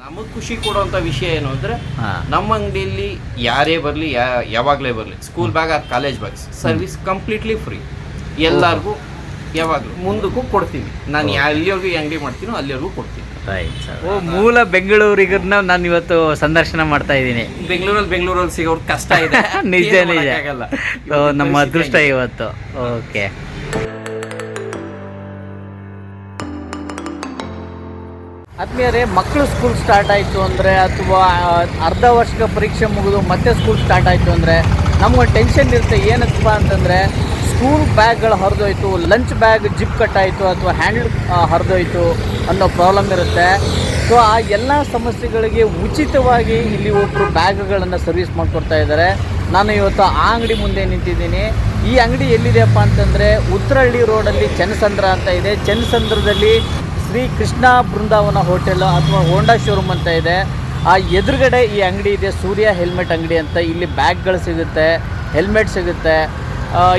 ನಮಗೆ ಖುಷಿ ಕೊಡುವಂತ ವಿಷಯ ಏನು ಅಂದ್ರೆ ನಮ್ಮ ಅಂಗಡಿಯಲ್ಲಿ ಯಾರೇ ಬರಲಿ ಯಾವಾಗಲೇ ಬರಲಿ school bag or college bags service completely free ಎಲ್ಲಾರ್ಗು ಯಾವಾಗಲೂ ಮುಂದಕ್ಕೂ ಕೊಡ್ತೀವಿ. ನಾನು ಎಲ್ಲಿವರೆಗೂ ಅಂಗಡಿ ಮಾಡ್ತೀನೋ ಅಲ್ಲಿವರೆಗೂ ಕೊಡ್ತೀನಿ. ರೈಟ್ ಸರ್ ಓ ಮೂಲ ಬೆಂಗಳೂರಿಗರನ್ನ ನಾನು ಇವತ್ತು ಸಂದರ್ಶನ ಮಾಡ್ತಾ ಇದ್ದೀನಿ. ಬೆಂಗಳೂರಲ್ಲಿ ಬೆಂಗಳೂರಲ್ಲಿ ಸಿಗೋರು ಕಷ್ಟ ಇದೆ. ನಿಜ. ನಿಜ ನಮ್ಮ ಅದೃಷ್ಟ ಇವತ್ತು. ಓಕೆ. ಆದ್ಮೇಲೆ ಮಕ್ಕಳು ಸ್ಕೂಲ್ ಸ್ಟಾರ್ಟ್ ಆಯಿತು ಅಂದರೆ ಅಥವಾ ಅರ್ಧ ವರ್ಷದ ಪರೀಕ್ಷೆ ಮುಗಿದು ಮತ್ತೆ ಸ್ಕೂಲ್ ಸ್ಟಾರ್ಟ್ ಆಯಿತು ಅಂದರೆ ನಮ್ಗೊಂದು ಟೆನ್ಷನ್ ಇರುತ್ತೆ, ಏನಪ್ಪ ಅಂತಂದರೆ ಸ್ಕೂಲ್ ಬ್ಯಾಗ್ಗಳು ಹರಿದೋಯ್ತು ಲಂಚ್ ಬ್ಯಾಗ್ ಜಿಪ್ ಕಟ್ಟಾಯಿತು ಅಥವಾ ಹ್ಯಾಂಡಲ್ ಹರಿದೋಯ್ತು ಅನ್ನೋ ಪ್ರಾಬ್ಲಮ್ ಇರುತ್ತೆ. ಸೊ ಆ ಎಲ್ಲ ಸಮಸ್ಯೆಗಳಿಗೆ ಉಚಿತವಾಗಿ ಇಲ್ಲಿ ಒಬ್ಬರು ಬ್ಯಾಗ್ಗಳನ್ನು ಸರ್ವಿಸ್ ಮಾಡಿಕೊಡ್ತಾ ಇದ್ದಾರೆ. ನಾನು ಇವತ್ತು ಆ ಅಂಗಡಿ ಮುಂದೆ ನಿಂತಿದ್ದೀನಿ. ಈ ಅಂಗಡಿ ಎಲ್ಲಿದೆಯಪ್ಪ ಅಂತಂದರೆ ಉತ್ತರಹಳ್ಳಿ ರೋಡಲ್ಲಿ ಚನ್ನಸಂದ್ರ ಅಂತ ಇದೆ. ಚನ್ನಸಂದ್ರದಲ್ಲಿ ಶ್ರೀ ಕೃಷ್ಣ ಬೃಂದಾವನ ಹೋಟೆಲ್ ಅಥವಾ ಹೋಂಡಾ ಶೋರೂಮ್ ಅಂತ ಇದೆ. ಆ ಎದುರುಗಡೆ ಈ ಅಂಗಡಿ ಇದೆ, ಸೂರ್ಯ ಹೆಲ್ಮೆಟ್ ಅಂಗಡಿ ಅಂತ. ಇಲ್ಲಿ ಬ್ಯಾಗ್ಗಳು ಸಿಗುತ್ತೆ, ಹೆಲ್ಮೆಟ್ ಸಿಗುತ್ತೆ.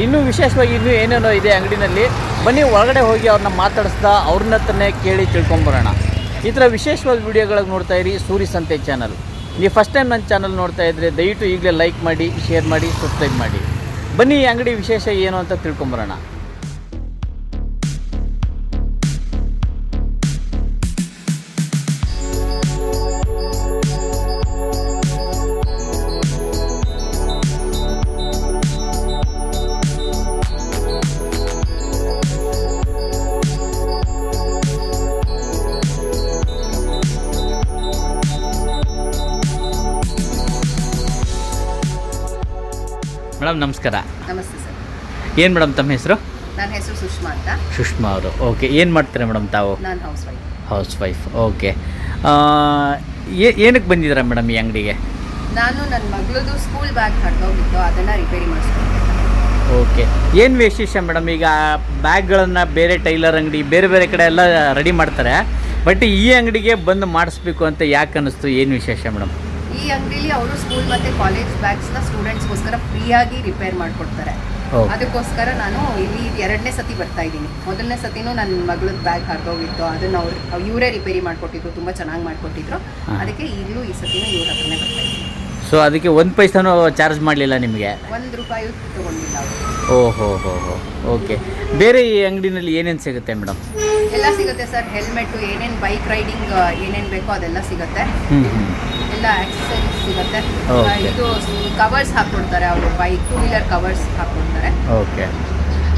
ಇನ್ನೂ ವಿಶೇಷವಾಗಿ ಇನ್ನೂ ಏನೇನೋ ಇದೆ ಅಂಗಡಿನಲ್ಲಿ. ಬನ್ನಿ, ಒಳಗಡೆ ಹೋಗಿ ಅವ್ರನ್ನ ಮಾತಾಡಿಸ್ತಾ ಅವ್ರನ್ನ ಹತ್ರನೇ ಕೇಳಿ ತಿಳ್ಕೊಂಬರೋಣ. ಈ ಥರ ವಿಶೇಷವಾದ ವಿಡಿಯೋಗಳಿಗೆ ನೋಡ್ತಾ ಇರಿ ಸೂರಿ ಸಂತೆ ಚಾನಲ್. ನೀವು ಫಸ್ಟ್ ಟೈಮ್ ನನ್ನ ಚಾನಲ್ ನೋಡ್ತಾ ಇದ್ದರೆ ದಯವಿಟ್ಟು ಈಗಲೇ ಲೈಕ್ ಮಾಡಿ ಶೇರ್ ಮಾಡಿ ಸಬ್ಸ್ಕ್ರೈಬ್ ಮಾಡಿ. ಬನ್ನಿ, ಈ ಅಂಗಡಿ ವಿಶೇಷ ಏನು ಅಂತ ತಿಳ್ಕೊಂಬರೋಣ. ಮೇಡಮ್ ನಮಸ್ಕಾರ. ನಮಸ್ತೆ ಸರ್. ಏನು ಮೇಡಮ್ ತಮ್ಮ ಹೆಸರು? ನನ್ನ ಹೆಸರು ಸುಷ್ಮಾ ಅಂತ. ಸುಷ್ಮಾ ಅವರು. ಓಕೆ ಏನು ಮಾಡ್ತಾರೆ ಮೇಡಮ್ ತಾವು? ನಾನು housewife housewife okay ಏನಕ್ಕೆ ಬಂದಿದ್ದೀರಾ ಮೇಡಮ್ ಈ ಅಂಗಡಿಗೆ? ನಾನು ನನ್ನ ಮಗಳದು ಸ್ಕೂಲ್ ಬ್ಯಾಗ್ ಹರಿದೋಗಿತ್ತು ಅದನ್ನು ರಿಪೇರಿ ಮಾಡಿಸ್ಕೊಂಡೆ. ಓಕೆ. ಏನು ವಿಶೇಷ ಮೇಡಮ್ ಈಗ ಬ್ಯಾಗ್ಗಳನ್ನು ಬೇರೆ ಟೈಲರ್ ಅಂಗಡಿ ಬೇರೆ ಬೇರೆ ಕಡೆ ಎಲ್ಲ ರೆಡಿ ಮಾಡ್ತಾರೆ. ಬಟ್ ಈ ಅಂಗಡಿಗೆ ಬಂದು ಮಾಡಿಸ್ಬೇಕು ಅಂತ ಯಾಕೆ ಅನ್ನಿಸ್ತು? ಏನು ವಿಶೇಷ ಮೇಡಮ್? ಈ ಅಂಗಡಿಲಿ ಅವರು ಸ್ಕೂಲ್ ಮತ್ತೆ ಕಾಲೇಜ್ ಬ್ಯಾಗ್ಸ್ನ ಸ್ಟೂಡೆಂಟ್ಸ್ಗೋಸ್ಕರ ಫ್ರೀಯಾಗಿ ರಿಪೇರ್ ಮಾಡಿಕೊಡ್ತಾರೆ. ಅದಕ್ಕೋಸ್ಕರ ನಾನು ಇಲ್ಲಿ ಎರಡನೇ ಸತಿ ಬರ್ತಾ ಇದ್ದೀನಿ. ಮೊದಲನೇ ಸತಿನೂ ನನ್ನ ಮಗಳದ್ ಬ್ಯಾಗ್ ಹರಿದೋಗಿತ್ತು. ಅದನ್ನ ಅವ್ರು ಇವರೇ ರಿಪೇರಿ ಮಾಡಿಕೊಟ್ಟಿದ್ರು ತುಂಬ ಚೆನ್ನಾಗಿ ಮಾಡಿಕೊಟ್ಟಿದ್ರು. ಅದಕ್ಕೆ ಈಗಲೂ ಈ ಸತಿನೂ ಇವ್ರ ಹತ್ರನೇ ಬರ್ತಾ ಇದ್ದೀನಿ. ಸೊ ಅದಕ್ಕೆ ಒಂದು ಪೈಸಾನು ಚಾರ್ಜ್ ಮಾಡಲಿಲ್ಲ ನಿಮಗೆ? ಒಂದು ರೂಪಾಯಿ ತಗೊಂಡಿಲ್ಲ ಓಹೋ ಹೋ ಹೋ ಓಕೆ ಬೇರೆ ಈ ಅಂಗಡಿನಲ್ಲಿ ಏನೇನು ಸಿಗುತ್ತೆ ಮೇಡಮ್ ಎಲ್ಲ ಸಿಗುತ್ತೆ ಸರ್. ಹೆಲ್ಮೆಟ್ಟು ಏನೇನು ಬೈಕ್ ರೈಡಿಂಗ್ ಏನೇನು ಬೇಕೋ ಅದೆಲ್ಲ ಸಿಗುತ್ತೆ. ಎಲ್ಲ ಆಕ್ಸೆಸರೀಸ್ ಸಿಗುತ್ತೆ Okay. ಇದು ಕವರ್ಸ್ ಹಾಕೊಡ್ತಾರೆ ಅವರು ಬೈಕ್ ಟೂ ವೀಲರ್ ಕವರ್ಸ್ ಹಾಕೊಡ್ತಾರೆ ಓಕೆ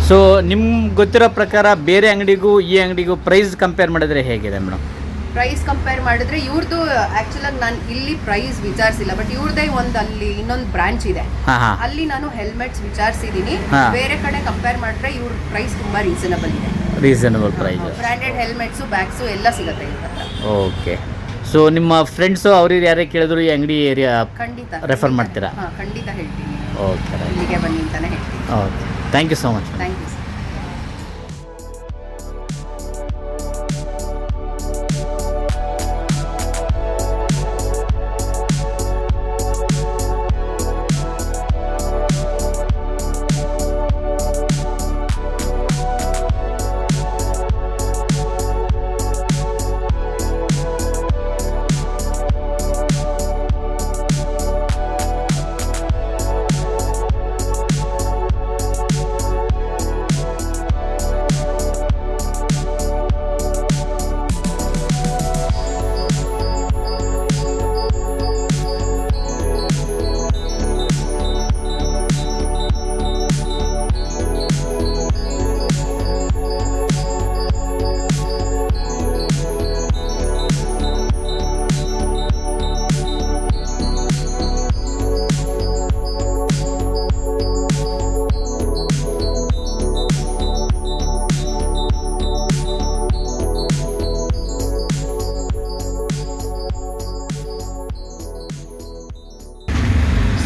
ಸೊ ನಿಮ್ಗೆ ಗೊತ್ತಿರೋ ಪ್ರಕಾರ ಬೇರೆ ಅಂಗಡಿಗೂ ಈ ಅಂಗಡಿಗೂ ಪ್ರೈಸ್ ಕಂಪೇರ್ ಮಾಡಿದ್ರೆ ಹೇಗಿದೆ ಮೇಡಮ್ ಪ್ರೈಸ್ ಕಂಪೇರ್ ಮಾಡಿದ್ರೆ ಇವ್ರದ್ದು ಆ್ಯಕ್ಚುಲಾಗಿ ನಾನು ಇಲ್ಲಿ ಪ್ರೈಸ್ ವಿಚಾರಿಸಿಲ್ಲ ಬಟ್ ಇವ್ರದ್ದೇ ಒಂದು ಅಲ್ಲಿ ಇನ್ನೊಂದು ಬ್ರಾಂಚ್ ಇದೆ. ಹಾಂ ಹಾಂ. ಅಲ್ಲಿ ನಾನು ಹೆಲ್ಮೆಟ್ಸ್ ವಿಚಾರಿಸಿದ್ದೀನಿ ಹಾ. ಬೇರೆ ಕಡೆ ಕಂಪೇರ್ ಮಾಡಿದ್ರೆ ಇವ್ರ ಪ್ರೈಸ್ ತುಂಬಾ ರೀಸನಬಲ್ ಇದೆ. Reasonable price branded helmets bags ಎಲ್ಲ ಸಿಗುತ್ತೆ ಇವ್ರ ಹತ್ರ. ಓಕೆ ಸೊ ನಿಮ್ಮ ಫ್ರೆಂಡ್ಸು ಅವ್ರಿಗೆ ಯಾರೇ ಕೇಳಿದ್ರು ಈ ಅಂಗಡಿ ಏರಿಯಾ ಖಂಡಿತ ರೆಫರ್ ಮಾಡ್ತೀರಾ? ಹಾ ಖಂಡಿತ ಹೇಳ್ತೀನಿ. ಓಕೆ ಇಲ್ಲಿಗೆ ಬನ್ನಿ ಅಂತಾನೆ ಹೇಳ್ತೀನಿ. Okay thank you so much thank you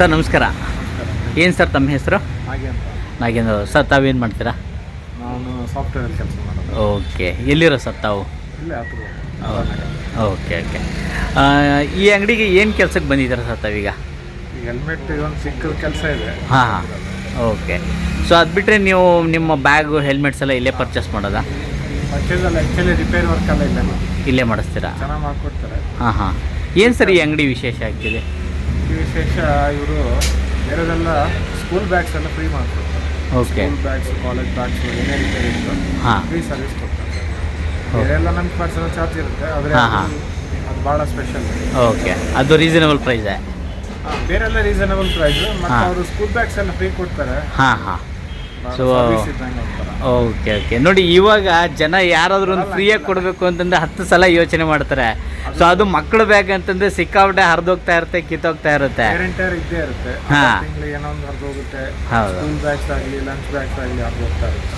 sir ನಮಸ್ಕಾರ. ಏನು ಸರ್ ತಮ್ಮ ಹೆಸರು? ಹಾಗೆ ಅಂತ. ನಾಗೇಂದ್ರ ಅವ್ರು. ಸರ್ ತಾವೇನು ಮಾಡ್ತೀರಾ? ನಾನು ಸಾಫ್ಟ್ವೇರ್ ಕೆಲಸ ಮಾಡೋದು. ಓಕೆ. ಎಲ್ಲಿರೋ ಸರ್ ತಾವು? ಇಲ್ಲೇ ಹತ್ರ. Okay okay. ಈ ಅಂಗಡಿಗೆ ಏನು ಕೆಲಸಕ್ಕೆ ಬಂದಿದ್ದೀರಾ ಸರ್ ತಾವೀಗ ಹೆಲ್ಮೆಟ್ ಒಂದು ಸಿಕ್ಕ ಕೆಲಸ ಇದೆ. ಹಾಂ ಹಾಂ. ಓಕೆ. ಸೊ ಅದು ಬಿಟ್ಟರೆ ನೀವು ನಿಮ್ಮ ಬ್ಯಾಗು ಹೆಲ್ಮೆಟ್ಸ್ ಎಲ್ಲ ಇಲ್ಲೇ ಪರ್ಚೇಸ್ ಮಾಡೋದಾ? ಪರ್ಚೇಸಲ್ಲಿ ಆ್ಯಕ್ಚುಲಿ ರಿಪೇರ್ ವರ್ಕ್ ಎಲ್ಲ ಇಲ್ಲ ಇಲ್ಲೇ ಮಾಡಿಸ್ತೀರಾ? ಚೆನ್ನಾಗಿ ಮಾಡ್ಕೊಡ್ತಾರೆ. ಹಾಂ ಹಾಂ. ಏನು ಸರ್ ಈ ಅಂಗಡಿ ವಿಶೇಷ ಆಗ್ತಿದೆ? ವಿಶೇಷ ಇವರು ಬೇರೆದೆಲ್ಲ ಸ್ಕೂಲ್ ಬ್ಯಾಗ್ಸ್ ಎಲ್ಲ ಫ್ರೀ ಮಾಡ್ತಾರೆ. Okay school bags college bags ಏನೇ ರಿಪೇರಿ ಇತ್ತು ಹಾಂ. ಫ್ರೀ ಸರ್ವಿಸ್ ಕೊಡ್ತಾರೆ. ಬೇರೆಲ್ಲ ನಮ್ಗೆ ಪರ್ಸನಲ್ ಚಾರ್ಜ್ ಇರುತ್ತೆ ಆದರೆ ಹಾ, ಹಾ. ಅದು ಭಾಳ ಸ್ಪೆಷಲ್ ಓಕೆ ಅದು ರೀಸನಬಲ್ ಪ್ರೈಸೇ ಬೇರೆಲ್ಲ ರೀಸನಬಲ್ ಪ್ರೈಸ್ ಮತ್ತು ಹಾ. ಅವರು ಸ್ಕೂಲ್ ಬ್ಯಾಗ್ಸ್ ಎಲ್ಲ ಫ್ರೀ ಕೊಡ್ತಾರೆ. ಹಾಂ ಹಾಂ. ಒಂಥರ ಓಕೆ ಓಕೆ ನೋಡಿ ಇವಾಗ ಜನ ಯಾರಾದ್ರೂ ಒಂದು ಫ್ರೀಯಾಗಿ ಕೊಡಬೇಕು ಅಂತಂದ್ರೆ ಹತ್ತು ಸಲ ಯೋಚನೆ ಮಾಡ್ತಾರೆ. ಸೊ ಅದು ಮಕ್ಕಳ ಬ್ಯಾಗ್ ಅಂತಂದ್ರೆ ಸಿಕ್ಕಾಪಟ್ಟೆ ಹರಿದೋಗ್ತಾ ಇರುತ್ತೆ ಕಿತ್ತೋಗ್ತಾ ಇರುತ್ತೆ. ಇದ್ದೇ ಇರುತ್ತೆ.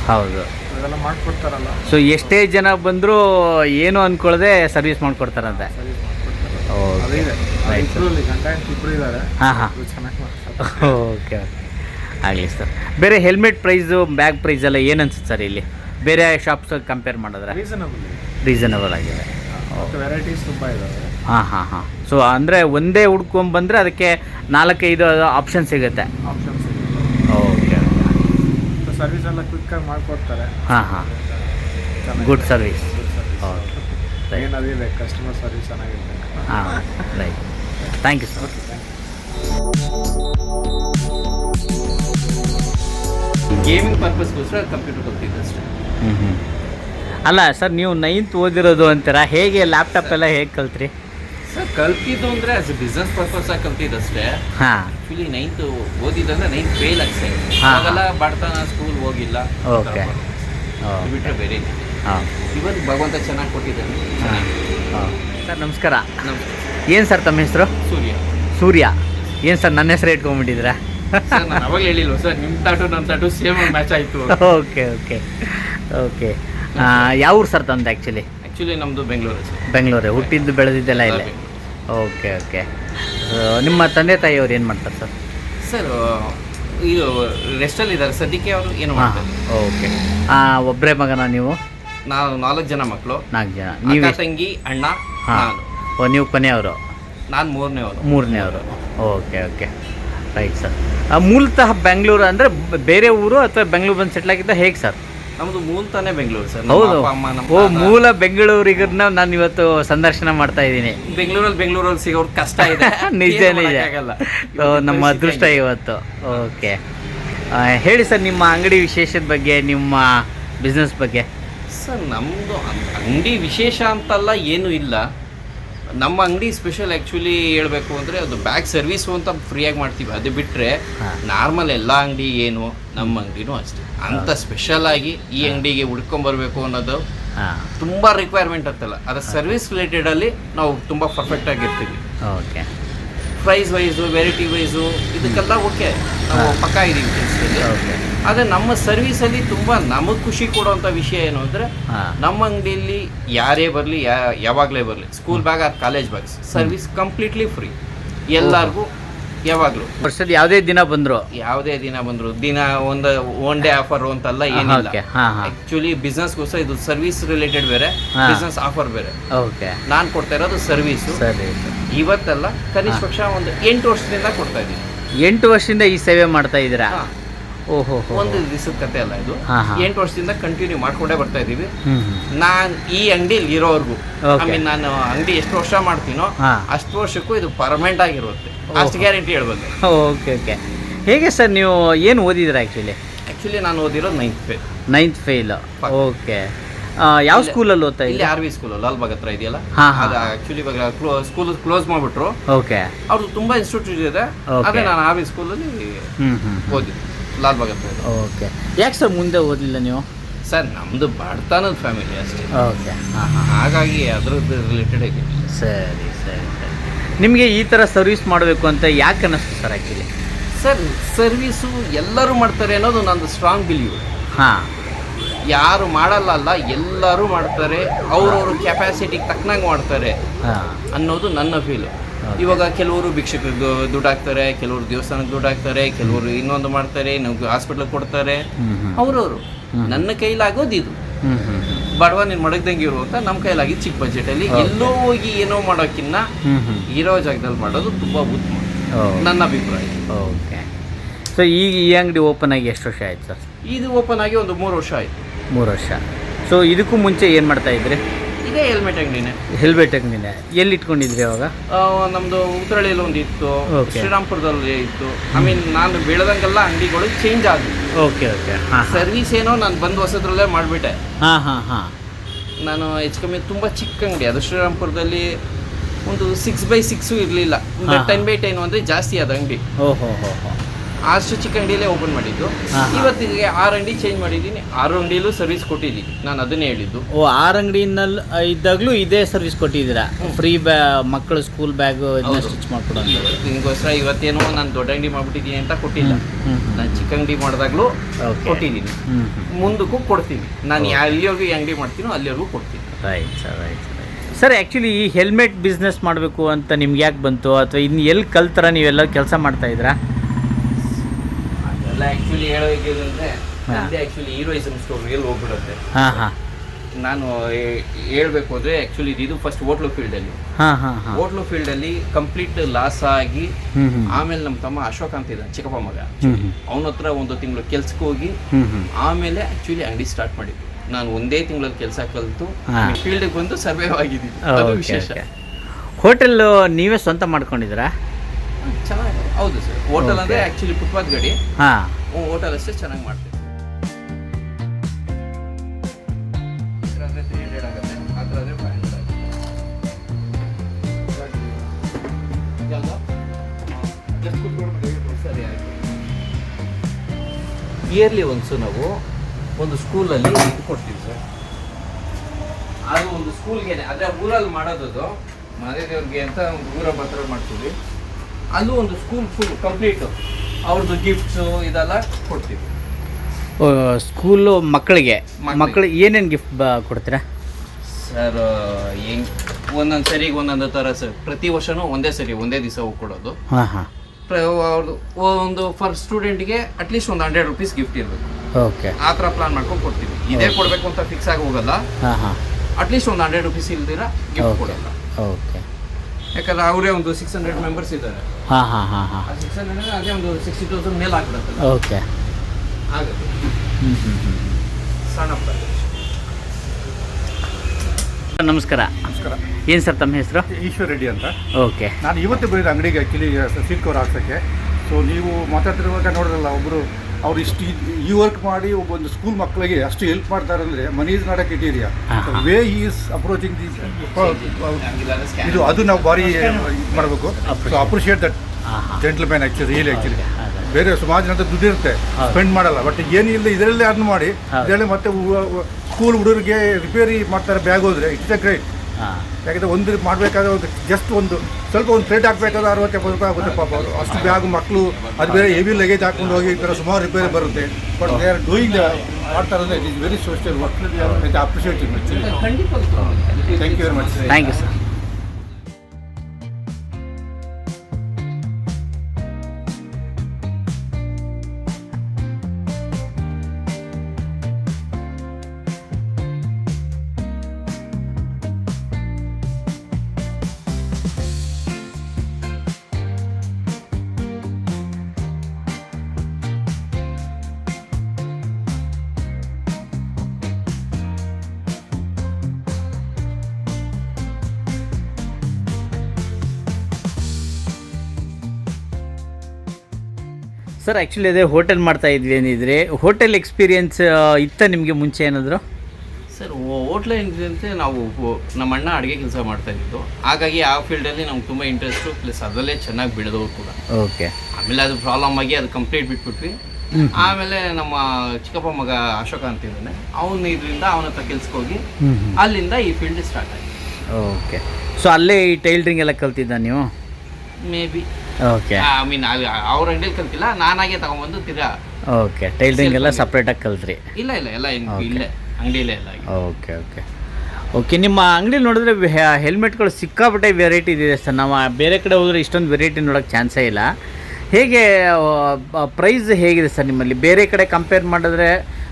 ಹೌದು. ಸೊ ಎಷ್ಟೇ ಜನ ಬಂದರೂ ಏನು ಅನ್ಕೊಳ್ಳದೆ ಸರ್ವಿಸ್ ಮಾಡ್ಕೊಡ್ತಾರಂತೆ. ಓಕೆ ಓಕೆ ಆಗಲಿ ಸರ್ ಬೇರೆ ಹೆಲ್ಮೆಟ್ ಪ್ರೈಸು ಬ್ಯಾಗ್ ಪ್ರೈಸ್ ಎಲ್ಲ ಏನು ಅನ್ಸುತ್ತೆ ಸರ್ ಇಲ್ಲಿ? ಬೇರೆ ಶಾಪ್ಸ್ ಕಂಪೇರ್ ಮಾಡಿದ್ರೆ? ರೀಸನಬಲ್ ರೀಸನಬಲ್ ಆಗಿದೆ. ವೆರೈಟೀಸ್ ತುಂಬ ಇದ್ದಾವೆ ಹಾಂ ಹಾಂ ಹಾಂ. ಸೊ ಅಂದರೆ ಒಂದೇ ಹುಡ್ಕೊಂಬಂದರೆ ಅದಕ್ಕೆ ನಾಲ್ಕೈದು ಆಪ್ಷನ್ ಸಿಗುತ್ತೆ. ಆಪ್ಷನ್ ಇದೆ ಓಕೆ ಸರ್ವಿಸ್ ಎಲ್ಲ ಕ್ವಿಕ್ಕಾಗಿ ಮಾಡಿಕೊಡ್ತಾರೆ. ಹಾಂ ಹಾಂ. ಗುಡ್ ಸರ್ವಿಸ್ ಓಕೆ ರೈಟ್ ಏನು ಅದಿದೆ ಕಸ್ಟಮರ್ ಸರ್ವಿಸ್ ಚೆನ್ನಾಗಿರ್ಬೇಕು ಹಾಂ right thank you sir gaming ಪರ್ಪಸ್ಗೋಸ್ಕರ computer ಕೊಡ್ತಿದ್ದೆ ಅಷ್ಟೇ. ಹ್ಞೂ ಹ್ಞೂ ಅಲ್ಲ ಸರ್ ನೀವು ನೈನ್ತ್ ಓದಿರೋದು ಅಂತೀರಾ? ಹೇಗೆ ಲ್ಯಾಪ್ಟಾಪ್ ಎಲ್ಲ ಹೇಗೆ ಕಲ್ತ್ರಿ? ಸರ್ ಕಲ್ತಿದ್ದು ಅಂದರೆ ಆಸ್ ಎ ಬಿಸ್ನೆಸ್ ಪರ್ಪಸ್ ಕಲ್ತಿದ್ದಷ್ಟೇ ಹಾಂ. ಆ್ಯಕ್ಚುಲಿ ನೈನ್ತ್ ಅಂದರೆ ನೈನ್ತ್ ಫೇಲ್ ಅಷ್ಟೇ. ಹಾ. ಅವಾಗೆಲ್ಲ ಬಡತನ ಸ್ಕೂಲ್ ಹೋಗಿಲ್ಲ. ಓಕೆ ಬಿಟ್ಟರೆ ಬೇರೆ ಏನಿಲ್ಲ. ಹಾಂ. ಇವತ್ತು ಭಗವಂತ ಚೆನ್ನಾಗಿ ಕೊಟ್ಟಿದ್ದಾನೆ. ಹಾಂ. ಸರ್ ನಮಸ್ಕಾರ. ನಮಸ್ತೆ. ಏನು ಸರ್ ತಮ್ಮ ಹೆಸರು? ಸೂರ್ಯ. ಸೂರ್ಯ. ಏನು ಸರ್ ನನ್ನ ಹೆಸರು ಇಟ್ಕೊಂಡ್ಬಿಟ್ಟಿದ್ದೀರಾ ಸರ್ ನಾನು ಅವಾಗ ಹೇಳಿಲ್ವ ಸರ್ ನಿಮ್ಮ ತಾಟು ನನ್ನ ತಾಟು ಸೇಮ್ ಮ್ಯಾಚ್ ಆಯಿತು ಓಕೆ ಓಕೆ ಓಕೆ ಯಾವ ಊರು ಸರ್ ತಂದೆ ಆ್ಯಕ್ಚುಲಿ ಆ್ಯಕ್ಚುಲಿ ನಮ್ಮದು ಬೆಂಗಳೂರು ಸರ್. ಬೆಂಗಳೂರೇ ಹುಟ್ಟಿದ್ದು ಬೆಳೆದಿದ್ದೆಲ್ಲ ಇಲ್ಲೇ? ಓಕೆ ಓಕೆ ನಿಮ್ಮ ತಂದೆ ತಾಯಿ ಅವ್ರು ಏನು ಮಾಡ್ತಾರೆ ಸರ್? ಸರ್ ಇದು ರೆಸ್ಟಲ್ಲಿ ಇದ್ದಾರೆ. ಸದ್ಯಕ್ಕೆ ಅವರು ಏನು ಮಾಡ್ತಾರೆ? ಓಕೆ ಒಬ್ಬರೇ ಮಗನ ನೀವು? ನಾವು ನಾಲ್ಕು ಜನ ಮಕ್ಕಳು ನಾಲ್ಕು ಜನ. ನೀವು? ತಂಗಿ ಅಣ್ಣ ಹಾಂ. ನೀವು ಕೊನೆಯವರು? ನಾನು ಮೂರನೇ ಮೂರನೇವರು ಓಕೆ ಓಕೆ ರೈಟ್ ಸರ್ ಮೂಲತಃ ಬೆಂಗಳೂರು ಅಂದರೆ ಬೇರೆ ಊರು ಅಥವಾ ಬೆಂಗಳೂರು ಬಂದು ಸೆಟ್ಲ್ ಆಗಿದ್ದ ಹೇಗೆ ಸರ್ ನಮ್ಮದು ಮೂಲತಾನೆ ಬೆಂಗಳೂರು ಸರ್ ಹೌದು. ಓ ಮೂಲ ಬೆಂಗಳೂರಿಗರನ್ನ ನಾನು ಇವತ್ತು ಸಂದರ್ಶನ ಮಾಡ್ತಾ ಇದ್ದೀನಿ. ಬೆಂಗಳೂರಲ್ಲಿ ಬೆಂಗಳೂರಲ್ಲಿ ಸಿಗೋರು ಕಷ್ಟ ಇದೆ. ನಿಜ ನಿಜ ನಮ್ಮ ಅದೃಷ್ಟ ಇವತ್ತು. ಓಕೆ ಹೇಳಿ ಸರ್ ನಿಮ್ಮ ಅಂಗಡಿ ವಿಶೇಷದ ಬಗ್ಗೆ ನಿಮ್ಮ ಬಿಸ್ನೆಸ್ ಬಗ್ಗೆ. ಸರ್ ನಮ್ಮದು ಅಂಗಡಿ ವಿಶೇಷ ಅಂತಲ್ಲ ಏನೂ ಇಲ್ಲ. ನಮ್ಮ ಅಂಗಡಿ ಸ್ಪೆಷಲ್ ಆ್ಯಕ್ಚುಲಿ ಹೇಳಬೇಕು ಅಂದರೆ ಅದು ಬ್ಯಾಗ್ ಸರ್ವಿಸ್ ಅಂತ ಫ್ರೀಯಾಗಿ ಮಾಡ್ತೀವಿ. ಅದು ಬಿಟ್ಟರೆ. ನಾರ್ಮಲ್ ಎಲ್ಲ ಅಂಗಡಿ ಏನು ನಮ್ಮ ಅಂಗಡಿನೂ ಅಷ್ಟೇ. ಅಂತ ಸ್ಪೆಷಲ್ ಆಗಿ ಈ ಅಂಗಡಿಗೆ ಹುಡ್ಕೊಂಬರ್ಬೇಕು ಅನ್ನೋದು ತುಂಬ ರಿಕ್ವೈರ್ಮೆಂಟ್ ಅಂತಲ್ಲ ಅದರ ಸರ್ವಿಸ್ ರಿಲೇಟೆಡಲ್ಲಿ ನಾವು ತುಂಬ ಪರ್ಫೆಕ್ಟ್ ಆಗಿರ್ತೀವಿ okay. Price wise variety wise ಇದಕ್ಕೆಲ್ಲ ಓಕೆ ನಾವು. ಪಕ್ಕ ಇದ್ದೀವಿ ಕೆಲಸದಲ್ಲಿ ಓಕೆ. ಆದರೆ ನಮ್ಮ ಸರ್ವಿಸಲ್ಲಿ ತುಂಬ ನಮಗೆ ಖುಷಿ ಕೊಡುವಂಥ ವಿಷಯ ಏನು ಅಂದರೆ ನಮ್ಮ ಅಂಗಡಿಯಲ್ಲಿ ಯಾರೇ ಬರಲಿ ಯಾ ಯಾವಾಗಲೇ ಬರಲಿ school bag or college bags service completely free ಎಲ್ಲರಿಗೂ ಯಾವಾಗಲೂ. ವರ್ಷದ ಯಾವುದೇ ದಿನ ಬಂದರು? ಯಾವುದೇ ದಿನ ಬಂದರು. ದಿನ ಒಂದು ಒನ್ ಡೇ ಆಫರ್ ಅಂತಲ್ಲ ಏನಿಲ್ಲ. ಆ್ಯಕ್ಚುಲಿ ಬಿಸ್ನೆಸ್ಗೋಸ್ಕರ ಇದು ಸರ್ವಿಸ್ ರಿಲೇಟೆಡ್ ಬೇರೆ. ಬಿಸ್ನೆಸ್ ಆಫರ್ ಬೇರೆ. ಓಕೆ ನಾನು ಕೊಡ್ತಾ ಇರೋದು ಸರ್ವಿಸ್ ಇವತ್ತಲ್ಲ ಕನಿಷ್ಠ ಪಕ್ಷ ಒಂದು ಎಂಟು ವರ್ಷದಿಂದ ಕೊಡ್ತಾ ಇದ್ದೀನಿ. ಎಂಟು ವರ್ಷದಿಂದ ಈ ಸೇವೆ ಮಾಡ್ತಾ ಇದ್ದೀರಾ? ಒಂದು ದಿವಸದ ಕತೆ ಅಲ್ಲ ಇದು. ಎಂಟು ವರ್ಷದಿಂದ ಕಂಟಿನ್ಯೂ ಮಾಡ್ಕೊಂಡೇ ಬರ್ತಾ ಇದೀವಿ ನಾನ್ ಈ ಅಂಗಡಿಲಿ ಇರೋವರೆಗೂ ಐ ಮೀನ್ ನಾನು ಅಂಗಡಿ ಎಷ್ಟು ವರ್ಷ ಮಾಡ್ತೀನೋ. ಅಷ್ಟು ವರ್ಷಕ್ಕೂ ಇದು ಪರ್ಮನೆಂಟ್ ಆಗಿರುತ್ತೆ. ಅಷ್ಟು ಗ್ಯಾರಂಟಿ ಹೇಳ್ಬೋದು. ಓಕೆ ಓಕೆ ಹೇಗೆ ಸರ್ ನೀವು ಏನು ಓದಿದ್ದೀರಾ ಆ್ಯಕ್ಚುಲಿ ಆ್ಯಕ್ಚುಲಿ ನಾನು ಓದಿರೋದು ninth fail ninth fail okay ಯಾವ ಸ್ಕೂಲಲ್ಲಿ ಓದ್ತಾ ಇಲ್ಲಿ ಆರ್ ವಿ ಸ್ಕೂಲ್ ಲಾಲ್ಬಾಗ್ ಹತ್ರ ಇದೆಯಲ್ಲ? ಆಕ್ಚುಲಿ ಇವಾಗ ಸ್ಕೂಲ್ ಕ್ಲೋಸ್ ಮಾಡಿಬಿಟ್ರು. ಓಕೆ ಅವ್ರದ್ದು ತುಂಬ ಇನ್ಸ್ಟಿಟ್ಯೂಟ್ ಇದೆ. ಅದೇ ನಾನು ಆರ್ ವಿ ಸ್ಕೂಲಲ್ಲಿ ಓದಿದ್ದು. ಇದೆ. ಓಕೆ. ಯಾಕೆ ಸರ್ ಮುಂದೆ ಓದಲಿಲ್ಲ ನೀವು? ಸರ್ ನಮ್ಮದು ಬಡತನದ ಫ್ಯಾಮಿಲಿ ಅಷ್ಟೇ. ಓಕೆ. ಹಾಂ ಹಾಂ ಹಾಗಾಗಿ ಅದ್ರದ್ದು ರಿಲೇಟೆಡ್ ಆಗಿ ಸರಿ ಸರಿ ಸರಿ. ನಿಮಗೆ ಈ ಥರ ಸರ್ವಿಸ್ ಮಾಡಬೇಕು ಅಂತ ಯಾಕೆ ಅನ್ನಿಸ್ತು ಸರ್ ಆ್ಯಕ್ಚುಲಿ ಸರ್ ಸರ್ವಿಸು ಎಲ್ಲರೂ ಮಾಡ್ತಾರೆ ಅನ್ನೋದು ನಂದು ಸ್ಟ್ರಾಂಗ್ ಬಿಲೀವ್ ಹಾಂ. ಯಾರು ಮಾಡಲ್ಲ ಅಲ್ಲ ಎಲ್ಲರೂ ಮಾಡ್ತಾರೆ. ಅವ್ರವ್ರ ಕೆಪಾಸಿಟಿಗೆ ತಕ್ಕನಾಗಿ ಮಾಡ್ತಾರೆ ಹಾಂ. ಅನ್ನೋದು ನನ್ನ ಫೀಲು. ಇವಾಗ ಕೆಲವರು ಭಿಕ್ಷಕರಿಗೆ ದುಡ್ಡು ಹಾಕ್ತಾರೆ ಕೆಲವರು ದೇವಸ್ಥಾನಕ್ಕೆ ದುಡ್ಡು ಹಾಕ್ತಾರೆ ಕೆಲವರು ಇನ್ನೊಂದು ಮಾಡ್ತಾರೆ ನಮ್ಗೆ ಹಾಸ್ಪಿಟ್ಲಿಗೆ ಕೊಡ್ತಾರೆ. ಅವ್ರವರು. ನನ್ನ ಕೈಲಾಗೋದು ಇದು. ಬಡವ ನೀನು ಮಡಗ್ದಂಗೆ ಇರು ಅಂತ ನಮ್ಮ ಕೈಲಾಗಿ ಚಿಕ್ಕ ಬಜೆಟ್ ಅಲ್ಲಿ ಎಲ್ಲೋ ಹೋಗಿ ಏನೋ ಮಾಡೋಕ್ಕಿನ್ನ ಇರೋ ಜಾಗದಲ್ಲಿ ಮಾಡೋದು ತುಂಬಾ ಉತ್ತಮ. ನನ್ನ ಅಭಿಪ್ರಾಯ. ಓಕೆ. ಸೊ ಈಗ ಈ ಅಂಗಡಿ ಓಪನ್ ಆಗಿ ಎಷ್ಟು ವರ್ಷ ಆಯ್ತು ಸರ್? ಇದು ಓಪನ್ ಆಗಿ ಒಂದು ಮೂರು ವರ್ಷ ಆಯಿತು. ಮೂರು ವರ್ಷ. ಸೊ ಇದಕ್ಕೂ ಮುಂಚೆ ಏನು ಮಾಡ್ತಾ ಇದ್ರಿ? ಇದೇ ಹೆಲ್ಮೆಟ್ ಅಂಗಡಿನೇ? ಹೆಲ್ಮೆಟ್ ಅಂಗಡಿನೇ. ಎಲ್ಲಿ ಇಟ್ಕೊಂಡಿದ್ರಿ ಅವಾಗ? ನಮ್ಮದು ನಮ್ದು ಉತ್ತರಳ್ಳಿಯಲ್ಲಿ ಒಂದು ಇತ್ತು. Okay. ಶ್ರೀರಾಮ್ಪುರದಲ್ಲಿ ಇತ್ತು. ಐ ಮೀನ್ ನಾನು ಬೆಳೆದಂಗೆಲ್ಲ ಅಂಗಡಿಗಳು ಚೇಂಜ್ ಆಗಿ ಓಕೆ ಓಕೆ ಹಾಂ ಸರ್ವಿಸ್ ಏನೋ ನಾನು ಬಂದು ಹೊಸದ್ರಲ್ಲೇ ಮಾಡಿಬಿಟ್ಟೆ. ಹಾಂ ಹಾಂ ಹಾಂ. ನಾನು ಹೆಚ್ಚು ಕಮ್ಮಿ ತುಂಬ ಚಿಕ್ಕ ಅಂಗಡಿ. ಅದು ಶ್ರೀರಾಮ್ಪುರದಲ್ಲಿ ಒಂದು ಸಿಕ್ಸ್ ಬೈ ಸಿಕ್ಸು ಇರಲಿಲ್ಲ. ಹಾ. ಟೆನ್ ಬೈ ಟೆನ್ ಅಂದರೆ ಜಾಸ್ತಿ ಅದು ಅಂಗಡಿ. ಓಹೋ ಹೋ ಹೋ. ಹೋ ಚಿಕನ್ ಚಿಕ್ಕ ಅಂಗಡಿಯಲ್ಲೇ ಓಪನ್ ಮಾಡಿದ್ದು. ಇವತ್ತಿಗೆ ಆರು ಅಂಗಡಿ ಚೇಂಜ್ ಮಾಡಿದ್ದೀನಿ. ಆರು ಅಂಗಡಿಯಲ್ಲೂ ಸರ್ವಿಸ್ ಕೊಟ್ಟಿದ್ದೀನಿ. ನಾನು ಅದನ್ನೇ ಹೇಳಿದ್ದು. ಓ ಆರು ಅಂಗಡಿನಲ್ಲಿ ಇದ್ದಾಗಲೂ ಇದೇ ಸರ್ವಿಸ್ ಕೊಟ್ಟಿದ್ದೀರಾ? ಫ್ರೀ ಬ್ಯಾ ಮಕ್ಕಳು ಸ್ಕೂಲ್ ಬ್ಯಾಗು. ಸ್ಟಿಚ್ ಮಾಡ್ಕೊಡೋ ನಿಮಗೋಸ್ಕರ ಇವತ್ತೇನೋ ನಾನು ದೊಡ್ಡ ಅಂಗಡಿ ಮಾಡಿಬಿಟ್ಟಿದ್ದೀನಿ ಅಂತ ಕೊಟ್ಟಿಲ್ಲ. ನಾನು ಚಿಕ್ಕ ಅಂಗಡಿ ಮಾಡಿದಾಗಲೂ ಕೊಟ್ಟಿದ್ದೀನಿ. ಮುಂದಕ್ಕೂ ಕೊಡ್ತೀನಿ. ನಾನು ಎಲ್ಲಿವರೆಗೂ ಈ ಅಂಗಡಿ ಮಾಡ್ತೀನೋ ಅಲ್ಲಿವರೆಗೂ ಕೊಡ್ತೀನಿ. Right sir right sir actually ಈ ಹೆಲ್ಮೆಟ್ ಬಿಸ್ನೆಸ್ ಮಾಡಬೇಕು ಅಂತ ನಿಮ್ಗೆ ಯಾಕೆ ಬಂತು? ಅಥವಾ ಇನ್ನು ಎಲ್ಲಿ ಕಲ್ತರ ನೀವೆಲ್ಲ ಕೆಲಸ ಮಾಡ್ತಾ ಇದ್ರಾ? ಅದೆಲ್ಲ ಆ್ಯಕ್ಚುಲಿ ಹೇಳೋದಂದ್ರೆ. ನಂದೇ ಆ್ಯಕ್ಚುಲಿ ಹೀರೋಯಿಸಮ್ ಸ್ಟೋರಿಯಲ್ಲಿ ಹೋಗ್ಬಿಡುತ್ತೆ. ಹಾಂ ಹಾಂ. ನಾನು ಹೇಳಬೇಕು ಅಂದರೆ ಆ್ಯಕ್ಚುಲಿ ಇದು ಫಸ್ಟ್ ಓಟ್ಲು ಫೀಲ್ಡಲ್ಲಿ ಹಾಂ ಹಾಂ ಹಾಂ. ಹೋಟ್ಲು ಫೀಲ್ಡಲ್ಲಿ ಕಂಪ್ಲೀಟ್ ಲಾಸ್ ಆಗಿ ಆಮೇಲೆ ನಮ್ಮ ತಮ್ಮ ಅಶೋಕ್ ಅಂತ ಇದ್ದಾನೆ ಚಿಕ್ಕಪ್ಪ ಮಗ. ಹ್ಞೂ ಹ್ಞೂ ಅವನ ಹತ್ರ ಒಂದು ತಿಂಗಳು ಕೆಲ್ಸಕ್ಕೆ ಹೋಗಿ ಆಮೇಲೆ ಆ್ಯಕ್ಚುಲಿ ಅಂಗಡಿ ಸ್ಟಾರ್ಟ್ ಮಾಡಿದ್ದು. ನಾನು ಒಂದೇ ತಿಂಗಳಲ್ಲಿ ಕೆಲಸ ಕಲಿತು ಫೀಲ್ಡ್ ಫೀಲ್ಡಿಗೆ ಬಂದು ಸರ್ವೈವ್ ಆಗಿದ್ದೀನಿ. ಅದು ವಿಶೇಷ. ಹೋಟೆಲ್ ನೀವೇ ಸ್ವಂತ ಮಾಡ್ಕೊಂಡಿದ್ದೀರಾ? ಚೆನ್ನಾಗಿ ಹೌದು ಸರ್. ಹೋಟೆಲ್ ಅಂದ್ರೆ ಆಕ್ಚುಲಿ ಫುಟ್ಪಾತ್ ಗಡಿ. ಹಾಂ. ಹೋಟೆಲ್ ಅಷ್ಟೇ ಚೆನ್ನಾಗಿ ಮಾಡ್ತೀವಿ. ಇದ್ರಾದ್ರೆ 300 ಆಗುತ್ತೆ, ಅದ್ರಾದ್ರೆ 500 ಆಗುತ್ತೆ. ಯಾವ್ದು? ಹಾ, just ಕೂತ್ಕೊಂಡು ಸರಿ ಆಯ್ತು. ಇಯರ್ಲಿ ಒನ್ಸು ನಾವು ಒಂದು ಸ್ಕೂಲಲ್ಲಿ ಇದು ಕೊಡ್ತೀವಿ ಸರ್. ಅದು ಒಂದು ಸ್ಕೂಲ್ಗೆ ಅದೇ ಊರಲ್ಲಿ ಮಾಡೋದದು ಮನೆ ದೇವ್ರಿಗೆ ಅಂತ ಊರ ಹತ್ರ ಮಾಡ್ತೀವಿ. ಅಲ್ಲೂ ಒಂದು ಸ್ಕೂಲ್ ಫುಲ್ ಕಂಪ್ಲೀಟ್ ಅವ್ರದ್ದು ಗಿಫ್ಟ್ಸು ಇದೆಲ್ಲ ಕೊಡ್ತೀವಿ. ಸ್ಕೂಲು ಮಕ್ಕಳಿಗೆ. ಮಕ್ಕಳಿಗೆ ಏನೇನು ಗಿಫ್ಟ್ ಬ ಕೊಡ್ತೀರಾ? ಸರ್ ಹೆಂಗ್ ಒಂದೊಂದು ಸರಿಗೆ ಒಂದೊಂದು ಥರ ಸರ್ ಪ್ರತಿ ವರ್ಷನೂ ಒಂದೇ ಸರಿ ಒಂದೇ ದಿವಸ ಹೋಗ್ಕೊಡೋದು ಹಾಂ ಹಾಂ. ಪ್ರ- ಅವ್ರದ್ದು ಒಂದು ಫರ್ ಸ್ಟೂಡೆಂಟ್ಗೆ ಅಟ್ಲೀಸ್ಟ್ ಒಂದು ಹಂಡ್ರೆಡ್ ರುಪೀಸ್ ಗಿಫ್ಟ್ ಇರಬೇಕು. ಓಕೆ ಆ ಥರ ಪ್ಲಾನ್ ಮಾಡ್ಕೊಂಡು ಕೊಡ್ತೀವಿ. ಇದೇ ಕೊಡಬೇಕು ಅಂತ ಫಿಕ್ಸ್ ಆಗಿ ಹೋಗಲ್ಲ. ಹಾಂ ಹಾಂ. ಅಟ್ಲೀಸ್ಟ್ ಒಂದು ಹಂಡ್ರೆಡ್ ರುಪೀಸ್ ಇಲ್ದಿರ ಗಿಫ್ಟ್ ಕೊಡಲ್ಲ. ಓಕೆ ಯಾಕಂದ್ರೆ ಅವರೇ ಒಂದು ಸಿಕ್ಸ್ ಹಂಡ್ರೆಡ್ ಮೆಂಬರ್ಸ್ ಇದ್ದಾರೆ. ಹಾಂ ಹಾಂ ಹಾಂ ಹಾಂ. ಸಿಕ್ಸ್ ಹಂಡ್ರೆಡ್ ಅದೇ ಒಂದು ಸಿಕ್ಸ್ಟಿ ತೌಸಂಡ್ ಮೇಲೆ ಆಗ್ಬಿಡುತ್ತೆ. ಓಕೆ ಆಗುತ್ತೆ ಹ್ಞೂ ಹ್ಞೂ ಹ್ಞೂ ಸಣ್ಣ ನಮಸ್ಕಾರ. ನಮಸ್ಕಾರ. ಏನು ಸರ್ ತಮ್ಮ ಹೆಸರು? ಈಶ್ವರ್ ರೆಡ್ಡಿ ಅಂತ. ಓಕೆ ನಾನು ಇವತ್ತು ಬರೀ ಅಂಗಡಿಗೆ ಆ್ಯಕ್ಚುಲಿ ಸೀಟ್ ಕವರ್ ಹಾಕ್ಸೋಕ್ಕೆ. ಸೊ ನೀವು ಮಾತಾಡ್ತಿರುವಾಗ ನೋಡಿದ್ರಲ್ಲ ಒಬ್ಬರು ಅವ್ರು ಇಷ್ಟು ಈ ವರ್ಕ್ ಮಾಡಿ ಒಬ್ಬೊಂದು ಸ್ಕೂಲ್ ಮಕ್ಕಳಿಗೆ ಅಷ್ಟು ಹೆಲ್ಪ್ ಮಾಡ್ತಾರೆ ಅಂದರೆ money is not a criteria. Way is approaching the ಇದು ಅದು ನಾವು ಭಾರಿ ಮಾಡಬೇಕು. So appreciate that gentleman gentleman actually really actually ಬೇರೆ ಸುಮಾರು ಜನ ದುಡ್ಡು ಇರುತ್ತೆ. ಸ್ಪೆಂಡ್ ಮಾಡಲ್ಲ. ಬಟ್ ಏನಿಲ್ಲ ಇದರಲ್ಲೇ ಅರ್ನ್ ಮಾಡಿ. ಇದರಲ್ಲೇ ಮತ್ತೆ ಸ್ಕೂಲ್ ಹುಡುಗರಿಗೆ ರಿಪೇರಿ ಮಾಡ್ತಾರೆ ಬ್ಯಾಗ್ ಹೋದರೆ ಇಟ್ಸ್ ಅ ಗ್ರೇಟ್ ಯಾಕಂದರೆ ಒಂದು ಮಾಡಬೇಕಾದ್ರೆ ಒಂದು ಜಸ್ಟ್ ಒಂದು ಸ್ವಲ್ಪ ಒಂದು ಪ್ಲೇಟ್ ಹಾಕಬೇಕಾದ್ರೆ ಅರವತ್ತು ಎಪ್ಪತ್ತು ರೂಪಾಯಿ ಆಗುತ್ತೆ ಪಾಪ ಅವರು. ಅಷ್ಟು ಬ್ಯಾಗ್ ಮಕ್ಕಳು ಅದು ಬೇರೆ ಹೆವಿ ಲಗೇಜ್ ಹಾಕೊಂಡು ಹೋಗಿ ಈ ಥರ ಸುಮಾರು ರಿಪೇರಿ ಬರುತ್ತೆ. But they are doing the ಮಾಡ್ತಾರೆ ಅಂದರೆ it is very social work appreciating thank you very much thank you sir sir actually ಅದೇ ಹೋಟೆಲ್ ಮಾಡ್ತಾ ಇದ್ವಿ ಏನಿದ್ರೆ. ಹೋಟೆಲ್ ಎಕ್ಸ್ಪೀರಿಯನ್ಸ್ ಇತ್ತ ನಿಮಗೆ ಮುಂಚೆ ಏನಾದರೂ? ಸರ್ ಹೋಟ್ಲ ಏನಿದೆ ನಾವು ನಮ್ಮ ಅಣ್ಣ ಅಡುಗೆ ಕೆಲಸ ಮಾಡ್ತಾ ಇದ್ದಿದ್ದು. ಹಾಗಾಗಿ ಆ ಫೀಲ್ಡಲ್ಲಿ ನಮ್ಗೆ ತುಂಬ ಇಂಟ್ರೆಸ್ಟು ಪ್ಲಸ್ ಅದರಲ್ಲೇ ಚೆನ್ನಾಗಿ ಬೆಳೆದವರು ಕೂಡ. ಓಕೆ ಆಮೇಲೆ ಅದು ಪ್ರಾಬ್ಲಮ್ ಆಗಿ ಅದು ಕಂಪ್ಲೀಟ್ ಬಿಟ್ಬಿಟ್ವಿ. ಆಮೇಲೆ ನಮ್ಮ ಚಿಕ್ಕಪ್ಪ ಮಗ ಅಶೋಕ ಅಂತ ಇದ್ದಾನೆ. ಅವನ ಇದರಿಂದ ಅವನ ಹತ್ರ ಕೆಲ್ಸಕ್ಕೆ ಹೋಗಿ ಅಲ್ಲಿಂದ ಈ ಫೀಲ್ಡ್ ಸ್ಟಾರ್ಟ್ ಆಯಿತು. ಓಕೆ ಸೊ ಅಲ್ಲೇ ಈ ಟೈಲ್ರಿಂಗ್ ಎಲ್ಲ ಕಲ್ತಿದ್ದ ನೀವು? Maybe okay I mean ಅವ್ರ ಅಂಗಡಿಯಲ್ಲಿ ಕಲ್ತಿಲ್ಲ ನಾನಾಗೆ ತಗೊಂಬಂದು ತಿರ್ಗಾ ಓಕೆ ಟೈಲ್ರಿಂಗ್ ಎಲ್ಲ ಸಪ್ರೇಟಾಗಿ ಕಲ್ತ್ರಿ ಇಲ್ಲ ಇಲ್ಲ ಎಲ್ಲ Okay. ಇಲ್ಲೇ ಅಂಗಡಿಯಲ್ಲೇ ಎಲ್ಲ ಓಕೆ ಓಕೆ ಓಕೆ ನಿಮ್ಮ ಅಂಗಡಿ ನೋಡಿದ್ರೆ ಹೆಲ್ಮೆಟ್ಗಳು ಸಿಕ್ಕಾಪಟ್ಟೆ ವೆರೈಟಿ ಇದೆ ಸರ್. ನಾವು ಬೇರೆ ಕಡೆ ಹೋದ್ರೆ ಇಷ್ಟೊಂದು ವೆರೈಟಿ ನೋಡೋಕ್ಕೆ ಚಾನ್ಸೇ ಇಲ್ಲ. ಹೇಗೆ ಪ್ರೈಸ್ ಹೇಗಿದೆ ಸರ್ ನಿಮ್ಮಲ್ಲಿ? ಬೇರೆ ಕಡೆ ಕಂಪೇರ್ ಮಾಡಿದ್ರೆ